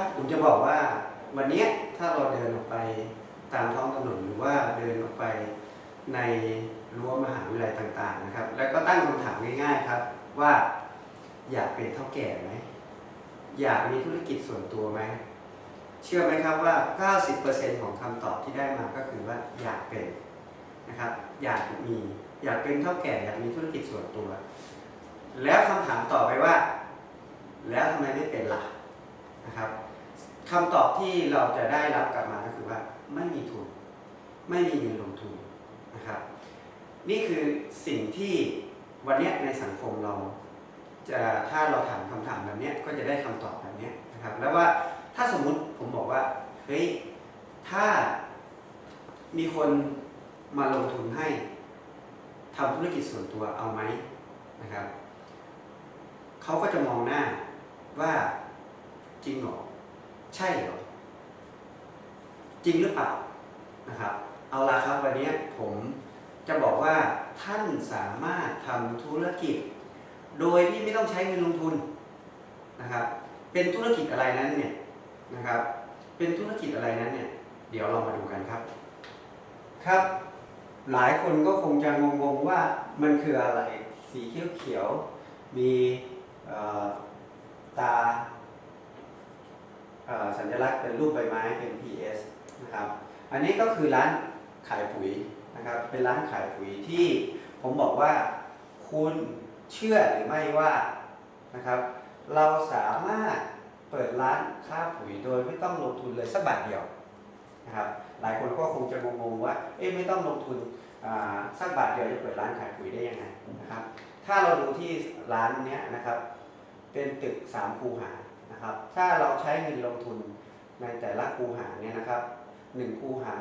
ครับผมจะบอกว่าวันนี้ถ้าเราเดินออกไปตามท้องถนนหรือว่าเดินออกไปในรั้วมหาวิทยาลัยต่าง ๆ นะครับ แล้วก็ตั้งคำถามง่าย ๆ ครับ ว่าอยากเป็นเท่าแก่ไหมอยากมีธุรกิจส่วนตัวไหมเชื่อไหมครับว่า 90%ของคำตอบที่ได้มาก็คือว่าอยากเป็นนะครับ อยากมีอยากเป็นเท่าแก่อยากมีธุรกิจส่วนตัว แล้วคำถามต่อไปว่า แล้วทำไมไม่เป็นล่ะ นะครับคำตอบที่เราจะได้รับกลับมาก็คือว่าไม่มีทุน ไม่มีเงินลงทุนนะครับ นี่คือสิ่งที่วันนี้ในสังคมเราจะถ้าเราถามคำถามแบบนี้ก็จะได้คำตอบแบบนี้นะครับ แล้วว่าถ้าสมมุติผมบอกว่าเฮ้ยถ้ามีคนมาลงทุนให้ทำธุรกิจส่วนตัวเอาไหมนะครับเขาก็จะมองหน้าว่า จริงหรอ ใช่หรอ จริงหรือเปล่านะครับ เอาละครับวันนี้ผมจะบอกว่าท่านสามารถทำธุรกิจ โดยที่ไม่ต้องใช้เงินลงทุนนะครับ เป็นธุรกิจอะไรนั้นเนี่ยนะครับ เป็นธุรกิจอะไรนั้นเนี่ย เดี๋ยวเรามาดูกันครับ ครับ หลายคนก็คงจะงงๆว่ามันคืออะไร สีเขียวๆมีตา สัญลักษณ์เป็นรูปใบไม้เป็น PS นะครับ อันนี้ก็คือร้านขายปุ๋ยนะครับ เป็นร้านขายปุ๋ยที่ผมบอกว่าคุณเชื่อหรือไม่ว่านะครับ เราสามารถเปิดร้านค้าปุ๋ยโดยไม่ต้องลงทุนเลยสักบาทเดียวนะครับ หลายคนก็คงจะงงๆว่า เอ๊ะไม่ต้องลงทุนสักบาทเดียวจะเปิดร้านขายปุ๋ยได้ยังไงนะครับ ถ้าเราดูที่ร้านเนี้ยนะครับ เป็นตึกสามคูหา นะครับ ถ้าเราใช้เงินลงทุนในแต่ละคูหาเนี่ยนะครับหนึ่งคูหา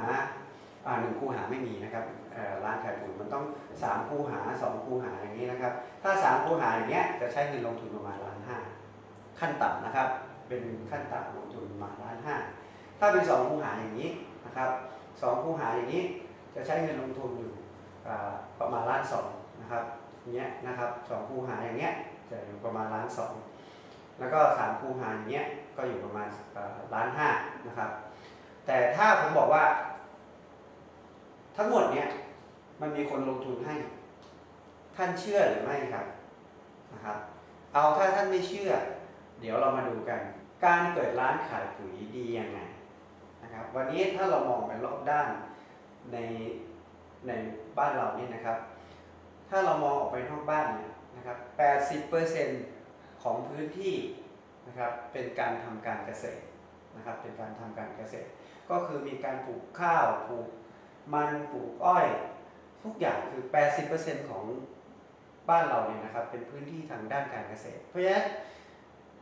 อ่าหนึ่งคูหาไม่มีนะครับร้านขายปุ๋ยมันต้องสามคูหาสองคูหาอย่างนี้นะครับ ถ้าสามคูหาอย่างเงี้ยจะใช้เงินลงทุนประมาณล้านห้าขั้นต่ำนะครับ เป็นขั้นต่ำลงทุนประมาณล้านห้าถ้าเป็นสองคูหาอย่างนี้นะครับสองคูหาอย่างนี้จะใช้เงินลงทุนอยู่ประมาณล้านสองนะครับเงี้ยนะครับสองคูหาอย่างเงี้ยจะอยู่ประมาณล้านสอง แล้วก็สามคูหาอย่างเงี้ยก็อยู่ประมาณล้านห้านะครับ แต่ถ้าผมบอกว่า ทั้งหมดเนี่ยมันมีคนลงทุนให้ ท่านเชื่อหรือไม่ครับนะครับ เอาถ้าท่านไม่เชื่อ เดี๋ยวเรามาดูกัน การเปิดร้านขายปุ๋ยดียังไงนะครับ วันนี้ถ้าเรามองไปรอบด้านในในบ้านเราเนี่ยนะครับ ถ้าเรามองออกไปนอกบ้านเนี่ยนะครับ 80% ของพื้นที่นะครับเป็นการทำการเกษตรนะครับเป็นการทำการเกษตร ก็คือมีการปลูกข้าวปลูกมันปลูกอ้อย ทุกอย่างคือ 80%ของบ้านเราเนี่ยนะครับเป็นพื้นที่ทางด้านการเกษตร เพราะฉะนั้น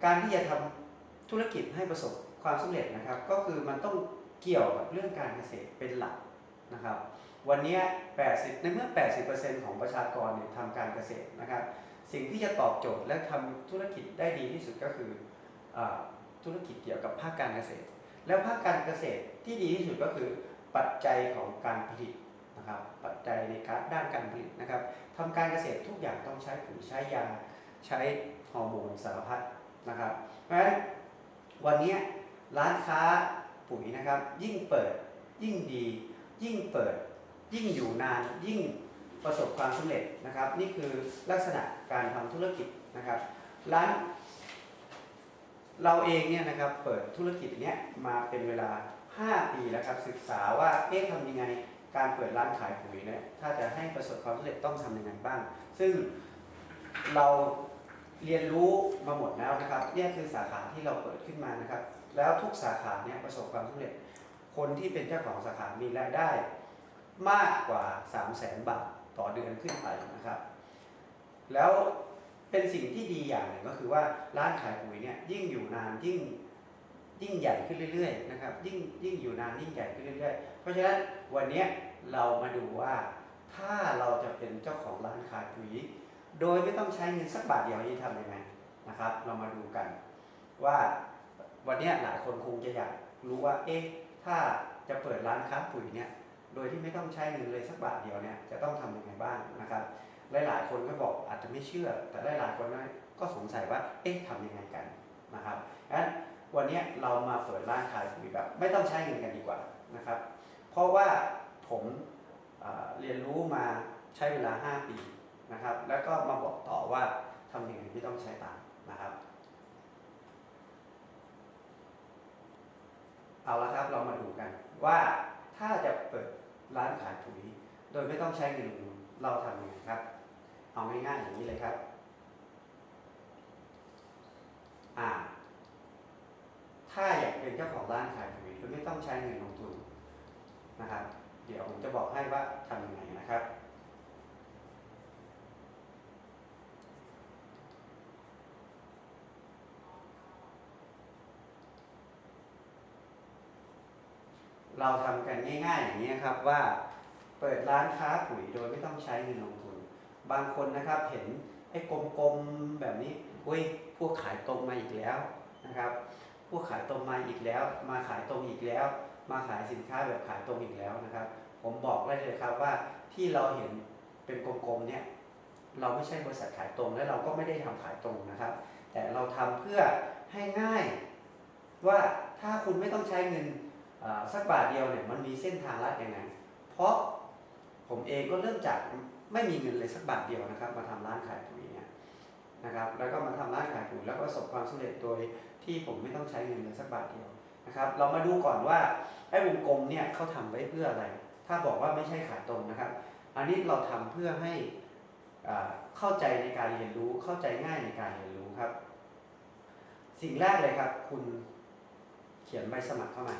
การที่จะทำธุรกิจให้ประสบความสำเร็จนะครับ ก็คือมันต้องเกี่ยวกับเรื่องการเกษตรเป็นหลักนะครับ วันนี้ 80 ในเมื่อ 80%ของประชากรเนี่ยทำการเกษตรนะครับ สิ่งที่จะตอบโจทย์และทำธุรกิจได้ดีที่สุดก็คืออธุรกิจเกี่ยวกับภาคการเกษตร แล้วภาคการเกษตรที่ดีที่สุดก็คือปัจจัยของการผลิตนะครับปัจจัยในการด้านการผลิตนะครับทำการเกษตรทุกอย่างต้องใช้ปุ๋ยใช้ยาใช้ฮอร์โมนสารพัดนะครับเพราะฉะนั้นวันนี้ร้านค้าปุ๋ยนะครับยิ่งเปิดยิ่งดี ยิ่งเปิด ยิ่งอยู่นานยิ่ง ประสบความสำเร็จนะครับ นี่คือลักษณะการทำธุรกิจนะครับร้านเราเองเนี่ยนะครับเปิดธุรกิจเนี้ยมาเป็นเวลา 5 ปีแล้วครับศึกษาว่าเอ๊ะทำยังไงการเปิดร้านขายปุ๋ยเนี่ยถ้าจะให้ประสบความสำเร็จต้องทำยังไงบ้าง ซึ่งเราเรียนรู้มาหมดแล้วนะครับเนี่ยคือสาขาที่เราเปิดขึ้นมานะครับ แล้วทุกสาขาเนี่ยประสบความสำเร็จ คนที่เป็นเจ้าของสาขามีรายได้มากกว่า 3 0 0แสนบาท ต่อเดือนขึ้นไปนะครับ แล้วเป็นสิ่งที่ดีอย่างหนึ่งก็คือว่าร้านขายปุ๋ยเนี่ยยิ่งอยู่นานยิ่งยิ่งใหญ่ขึ้นเรื่อยๆนะครับยิ่งยิ่งอยู่นานยิ่งใหญ่ขึ้นเรื่อยๆ เพราะฉะนั้นวันนี้เรามาดูว่าถ้าเราจะเป็นเจ้าของร้านขายปุ๋ย โดยไม่ต้องใช้เงินสักบาทเดียวนี้ทำยังไงนะครับ เรามาดูกัน ว่าวันนี้หลายคนคงจะอยากรู้ว่าเอ๊ะถ้าจะเปิดร้านค้าปุ๋ยเนี่ย โดยที่ไม่ต้องใช้เงินเลยสักบาทเดียวเนี่ยจะต้องทำยังไงบ้างนะครับ หลาย ๆ คนก็บอกอาจจะไม่เชื่อ แต่หลาย ๆ คนก็สงสัยว่าเอ๊ะทำยังไงกันนะครับงั้นวันนี้เรามาเปิดร้านขายปุ๋ยแบบไม่ต้องใช้เงินกันดีกว่านะครับ เพราะว่าผมเเรียนรู้มาใช้เวลา 5 ปีนะครับ แล้วก็มาบอกต่อว่าทำยังไงไม่ต้องใช้ตังค์นะครับ เอาละครับเรามาดูกันว่าถ้าจะเปิด ร้านขายปุ๋ย โดยไม่ต้องใช้เงินลงทุนเราทำยังไงครับ เอาง่ายๆอย่างนี้เลยครับ อ่า ถ้าอยากเป็นเจ้าของร้านขายปุ๋ยโดยไม่ต้องใช้เงินลงทุนนะครับ เดี๋ยวผมจะบอกให้ว่าทำยังไงนะครับ เราทำกันง่ายๆอย่างนี้ครับว่าเปิดร้านค้าปุ๋ยโดยไม่ต้องใช้เงินลงทุน บางคนนะครับเห็นไอ้กลมๆแบบนี้อุ้ยพวกขายตรงมาอีกแล้วนะครับ พวกขายตรงมาอีกแล้ว มาขายตรงอีกแล้ว มาขายสินค้าแบบขายตรงอีกแล้วนะครับ ผมบอกได้เลยครับว่าที่เราเห็นเป็นกลมๆเนี่ยเราไม่ใช่บริษัทขายตรงและเราก็ไม่ได้ทำขายตรงนะครับ แต่เราทำเพื่อให้ง่ายว่าถ้าคุณไม่ต้องใช้เงิน สักบาทเดียวเนี่ยมันมีเส้นทางลัดยังไง เพราะผมเองก็เริ่มจากไม่มีเงินเลยสักบาทเดียวนะครับ มาทำร้านขายปุ๋ยเนี่ยนะครับแล้วก็มาทำร้านขายปุ๋ยแล้วก็ประสบความสำเร็จโดยที่ผมไม่ต้องใช้เงินเลยสักบาทเดียวนะครับเรามาดูก่อนว่าไอ้วงกลมเนี่ยเขาทำไว้เพื่ออะไร ถ้าบอกว่าไม่ใช่ขายตรงนะครับ อันนี้เราทำเพื่อให้เข้าใจในการเรียนรู้เข้าใจง่ายในการเรียนรู้ครับ สิ่งแรกเลยครับ คุณเขียนใบสมัครเข้ามา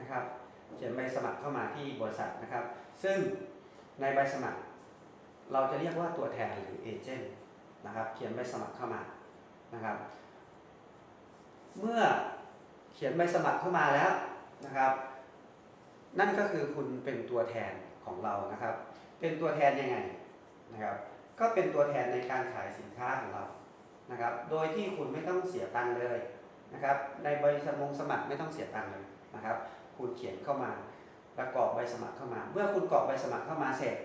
นะครับ เขียนใบสมัครเข้ามาที่บริษัทนะครับ ซึ่งในใบสมัคร เราจะเรียกว่าตัวแทนหรือเอเจนต์นะครับ เขียนใบสมัครเข้ามานะครับ เมื่อเขียนใบสมัครเข้ามาแล้วนะครับ นั่นก็คือคุณเป็นตัวแทนของเรานะครับ เป็นตัวแทนยังไงนะครับ ก็เป็นตัวแทนในการขายสินค้าของเรานะครับ โดยที่คุณไม่ต้องเสียตังค์เลยนะครับ ในใบสมงสมัครไม่ต้องเสียตังค์เลยนะครับ คุณเขียนเข้ามา แล้วกรอกใบสมัครเข้ามา เมื่อคุณกรอกใบสมัครเข้ามาเสร็จ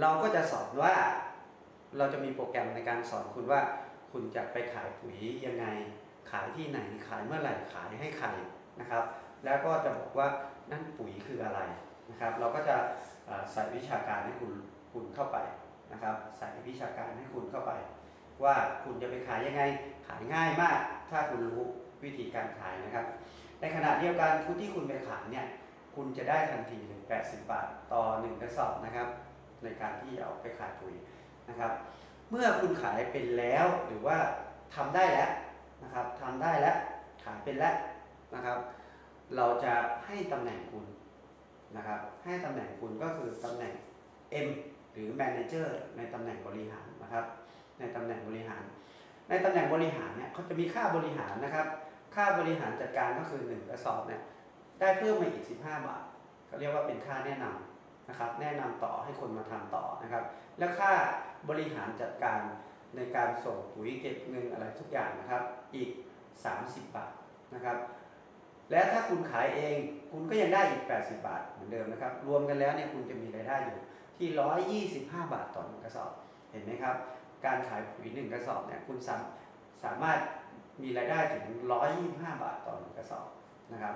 เราก็จะสอนว่า เราจะมีโปรแกรมในการสอนคุณว่า คุณจะไปขายปุ๋ยยังไง ขายที่ไหนขายเมื่อไหร่ขายให้ใครนะครับ แล้วก็จะบอกว่านั่นปุ๋ยคืออะไรนะครับ เราก็จะใส่วิชาการให้คุณคุณเข้าไปนะครับ ใส่วิชาการให้คุณเข้าไป ว่าคุณจะไปขายยังไงขายง่ายมาก ถ้าคุณรู้วิธีการขายนะครับ ในขณะเดียวกันคุณที่คุณไปขายเนี่ยคุณจะได้ทันทีเลย80 บาทต่อ1กระสอบนะครับ ในการที่เอาไปขายปุ๋ยนะครับ เมื่อคุณขายเป็นแล้วหรือว่าทำได้แล้วนะครับทำได้แล้วขายเป็นแล้วนะครับ เราจะให้ตำแหน่งคุณนะครับ ให้ตำแหน่งคุณก็คือตำแหน่ง M หรือ Manager ในตำแหน่งบริหารนะครับ ในตำแหน่งบริหาร ในตำแหน่งบริหารเนี่ยเขาจะมีค่าบริหารนะครับ ค่าบริหารจัดการก็คือ1กระสอบเนี่ยได้เพิ่มมาอีก 15 บาทเขาเรียกว่าเป็นค่าแนะนำนะครับ แนะนำต่อให้คนมาทำต่อนะครับ และค่าบริหารจัดการในการส่งปุ๋ยเก็บเงินอะไรทุกอย่างนะครับ อีก 30 บาทนะครับ และถ้าคุณขายเองคุณก็ยังได้อีก 80 บาทเหมือนเดิมนะครับ รวมกันแล้วเนี่ยคุณจะมีรายได้อยู่ที่ 125 บาทต่อหนึ่งกระสอบ เห็นไหมครับ การขายปุ๋ยหนึ่งกระสอบเนี่ยคุณสาสามารถ มีรายได้ถึง 125 บาทต่อหนึ่งกระสอบนะครับ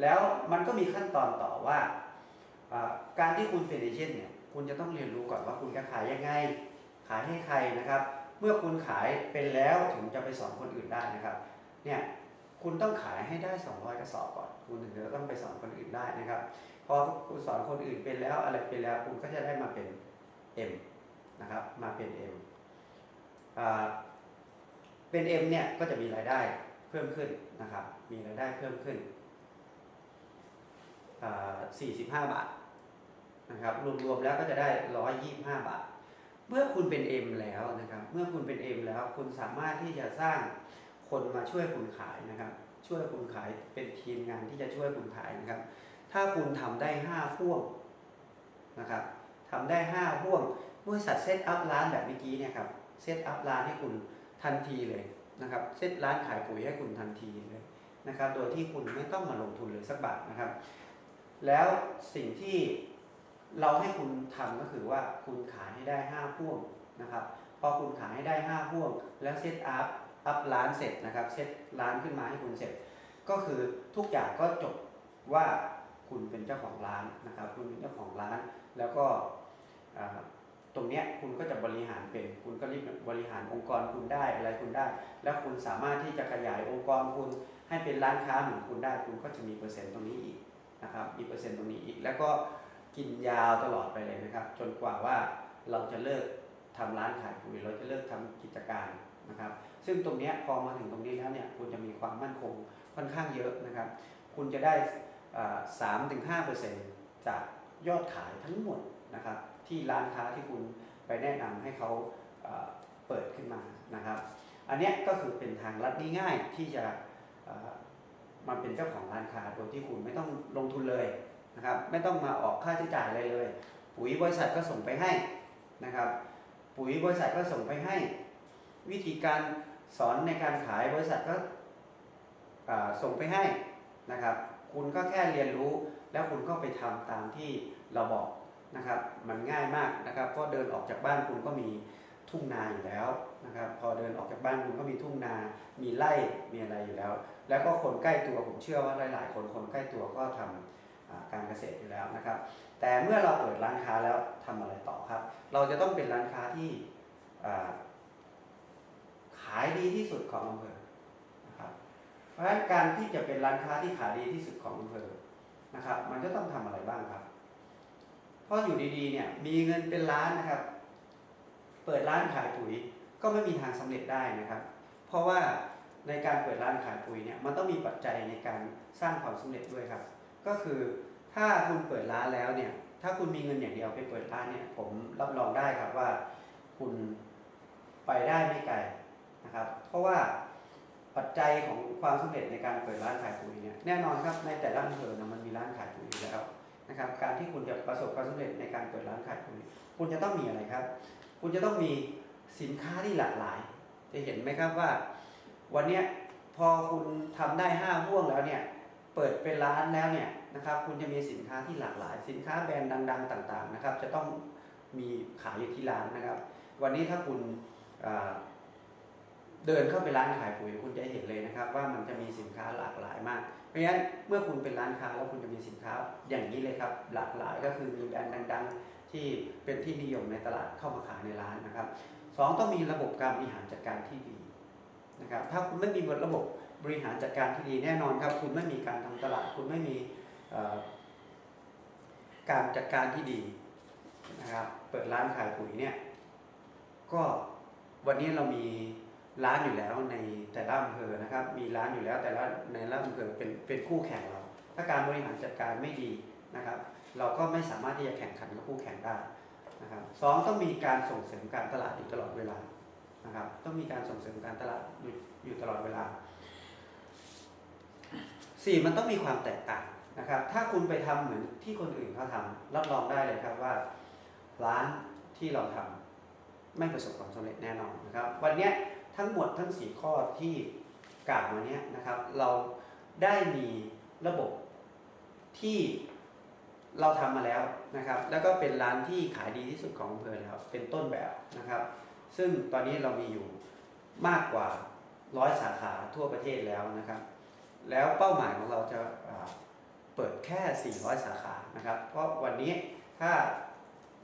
แล้วมันก็มีขั้นตอนต่อว่า การที่คุณเป็นเอเจนต์เนี่ยคุณจะต้องเรียนรู้ก่อนว่าคุณจะขายยังไง ขายให้ใครนะครับ เมื่อคุณขายเป็นแล้วถึงจะไปสอนคนอื่นได้นะครับเนี่ยคุณต้องขายให้ได้ 200 กระสอบก่อนคุณถึงจะต้องไปสอนคนอื่นได้นะครับพอคุณสอนคนอื่นเป็นแล้วอะไรเป็นแล้วคุณก็จะได้มาเป็น M นะครับมาเป็น M อ่า เป็น M เนี่ยก็จะมีรายได้เพิ่มขึ้นนะครับ มีรายได้เพิ่มขึ้น 45 บาทนะครับ รวมๆแล้วก็จะได้ 125 บาท เมื่อคุณเป็น M แล้วนะครับ เมื่อคุณเป็น M แล้วคุณสามารถที่จะสร้างคนมาช่วยคุณขายนะครับ ช่วยคุณขายเป็นทีมงานที่จะช่วยคุณขายนะครับ ถ้าคุณทำได้ 5 พ่วงนะครับทำได้ 5 พ่วงบริษัทเซตอัพร้านแบบเมื่อกี้เนี่ยครับ เซตอัพร้านให้คุณ ทันทีเลยนะครับเซตร้านขายปุ๋ยให้คุณทันทีเลยนะครับ โดยที่คุณไม่ต้องมาลงทุนเลยสักบาทนะครับ แล้วสิ่งที่เราให้คุณทำก็คือว่าคุณขายให้ได้5พ่วงนะครับพอคุณขายให้ได้5พ่วง แล้วเซตอัพอัพร้านเสร็จนะครับเซตร้านขึ้นมาให้คุณเสร็จ ก็คือทุกอย่างก็จบว่าคุณเป็นเจ้าของร้านนะครับ คุณเป็นเจ้าของร้านแล้วก็ ตรงเนี้ยคุณก็จะบริหารเป็น คุณก็รีบบริหารองค์กรคุณได้อะไรคุณได้ แล้วคุณสามารถที่จะขยายองค์กรคุณให้เป็นร้านค้าเหมือนคุณได้ คุณก็จะมีเปอร์เซ็นต์ตรงนี้อีกนะครับมีเปอร์เซ็นต์ตรงนี้อีก แล้วก็กินยาวตลอดไปเลยนะครับ จนกว่าว่าเราจะเลิกทำร้านขายปุ๋ยเราจะเลิกทำกิจการนะครับ ซึ่งตรงเนี้ยพอมาถึงตรงนี้แล้วเนี่ยคุณจะมีความมั่นคงค่อนข้างเยอะนะครับ คุณจะได้สามถึงห้าเปอร์เซ็นต์จากยอดขายทั้งหมดนะครับ ที่ร้านค้าที่คุณไปแนะนำให้เขาเปิดขึ้นมานะครับ อันนี้ก็คือเป็นทางลัดง่ายๆที่จะมาเป็นเจ้าของร้านค้าโดยที่คุณไม่ต้องลงทุนเลยนะครับ ไม่ต้องมาออกค่าใช้จ่ายอะไรเลย ปุ๋ยบริษัทก็ส่งไปให้นะครับ ปุ๋ยบริษัทก็ส่งไปให้ วิธีการสอนในการขายบริษัทก็ส่งไปให้นะครับ คุณก็แค่เรียนรู้แล้วคุณก็ไปทำตามที่เราบอก นะครับมันง่ายมากนะครับก็เดินออกจากบ้านคุณก็มีทุ่งนาอยู่แล้วนะครับพอเดินออกจากบ้านคุณก็มีทุ่งนา มีไร่มีอะไรอยู่แล้ว แล้วก็คนใกล้ตัวผมเชื่อว่าหลาย ๆ คนคนใกล้ตัวก็ทำอ่าการเกษตรอยู่แล้วนะครับ แต่เมื่อเราเปิดร้านค้าแล้วทำอะไรต่อครับ เราจะต้องเป็นร้านค้าที่ขายดีที่สุดของอำเภอนะครับเพราะฉะนั้นการที่จะเป็นร้านค้าที่ขายดีที่สุดของอำเภอนะครับ มันจะต้องทำอะไรบ้างครับ เพราะอยู่ดีๆเนี่ยมีเงินเป็นล้านนะครับ เปิดร้านขายปุ๋ยก็ไม่มีทางสำเร็จได้นะครับ เพราะว่าในการเปิดร้านขายปุ๋ยเนี่ยมันต้องมีปัจจัยในการสร้างความสำเร็จด้วยครับ ก็คือถ้าคุณเปิดร้านแล้วเนี่ยถ้าคุณมีเงินอย่างเดียวไปเปิดร้านเนี่ยผมรับรองได้ครับว่าคุณไปได้ไม่ไกลนะครับ เพราะว่าปัจจัยของความสำเร็จในการเปิดร้านขายปุ๋ยเนี่ยแน่นอนครับในแต่ละอำเภอนะมันมีร้านขายปุ๋ยอยู่แล้ว นะครับ การที่คุณจะประสบความสำเร็จในการเปิดร้านขายปุ๋ยคุณจะต้องมีอะไรครับ คุณจะต้องมีสินค้าที่หลากหลาย จะเห็นไหมครับว่า วันนี้พอคุณทำได้ห้าห่วงแล้วเนี่ยเปิดเป็นร้านแล้วเนี่ยนะครับ คุณจะมีสินค้าที่หลากหลาย สินค้าแบรนด์ดัง ๆ ต่าง ๆ นะครับ จะต้องมีขายอยู่ที่ร้านนะครับ วันนี้ถ้าคุณเดินเข้าไปร้านขายปุ๋ยคุณจะเห็นเลยนะครับ ว่ามันจะมีสินค้าหลากหลายมาก เพราะฉะนั้นเมื่อคุณเป็นร้านค้าแล้วคุณจะมีสินค้าอย่างนี้เลยครับ หลากหลายก็คือมีแบรนด์ดังๆ ที่เป็นที่นิยมในตลาดเข้ามาขายในร้านนะครับสองต้องมีระบบการบริหารจัดการที่ดีนะครับถ้าคุณไม่มีระบบบริหารจัดการที่ดีแน่นอนครับ คุณไม่มีการทำตลาด คุณไม่มีการจัดการที่ดีนะครับเปิดร้านขายปุ๋ยเนี่ยก็วันนี้เรามี ร้านอยู่แล้วในแต่ละอำเภอนะครับ มีร้านอยู่แล้วแต่ละในละอำเภอเป็นเป็นคู่แข่งเรา ถ้าการบริหารจัดการไม่ดีนะครับ เราก็ไม่สามารถที่จะแข่งขันกับคู่แข่งได้นะครับสองต้องมีการส่งเสริมการตลาดอยู่ตลอดเวลานะครับ ต้องมีการส่งเสริมการตลาดอยู่อยู่ตลอดเวลาสี่มันต้องมีความแตกต่างนะครับ ถ้าคุณไปทำเหมือนที่คนอื่นเขาทำรับรองได้เลยครับว่าร้านที่เราทำไม่ประสบความสำเร็จแน่นอนนะครับ วันนี้ ทั้งหมดทั้งสี่ข้อที่กล่าวมาเนี้ยนะครับ เราได้มีระบบที่เราทำมาแล้วนะครับ แล้วก็เป็นร้านที่ขายดีที่สุดของอำเภอแล้วเป็นต้นแบบนะครับ ซึ่งตอนนี้เรามีอยู่มากกว่าร้อยสาขาทั่วประเทศแล้วนะครับ แล้วเป้าหมายของเราจะเปิดแค่ 400 สาขานะครับ เพราะวันนี้ถ้า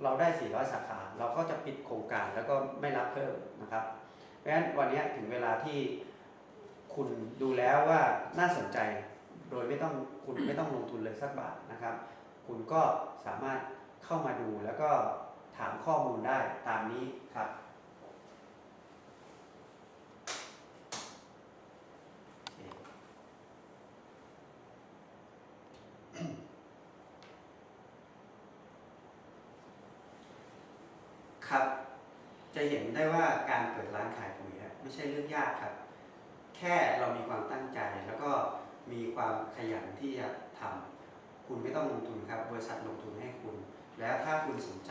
เราได้ 400 สาขา เราก็จะปิดโครงการแล้วก็ไม่รับเพิ่มนะครับ เพราะฉะนั้นวันนี้ถึงเวลาที่คุณดูแล้วว่าน่าสนใจ โดยไม่ต้องคุณไม่ต้องลงทุนเลยสักบาทนะครับ คุณก็สามารถเข้ามาดูแล้วก็ถามข้อมูลได้ตามนี้ครับ ครับ จะเห็นได้ว่าการเปิดร้านขายปุ๋ยไม่ใช่เรื่องยากครับ แค่เรามีความตั้งใจแล้วก็มีความขยันที่จะทำคุณไม่ต้องลงทุนครับ บริษัทลงทุนให้คุณ แล้วถ้าคุณสนใจ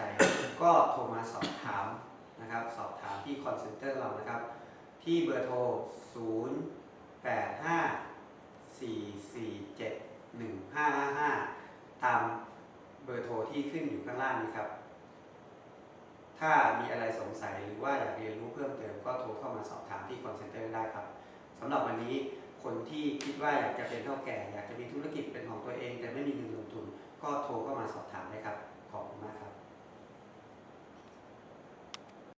ก็โทรมาสอบถามนะครับ สอบถามที่ call center เรานะครับ ที่เบอร์โทร 0 8 5 4 4 7 1 5 5 5 ตามเบอร์โทรที่ขึ้นอยู่ข้างล่างนี้ครับ ถ้ามีอะไรสงสัยหรือว่าอยากเรียนรู้เพิ่มเติมก็โทรเข้ามาสอบถามที่คอนเซ็นเตอร์ได้ครับสำหรับวันนี้คนที่คิดว่าอยากจะเป็นเท่าแก่ อยากจะมีธุรกิจเป็นของตัวเอง แต่ไม่มีเงินลงทุน ก็โทรเข้ามาสอบถามได้ครับ ขอบคุณมากครับ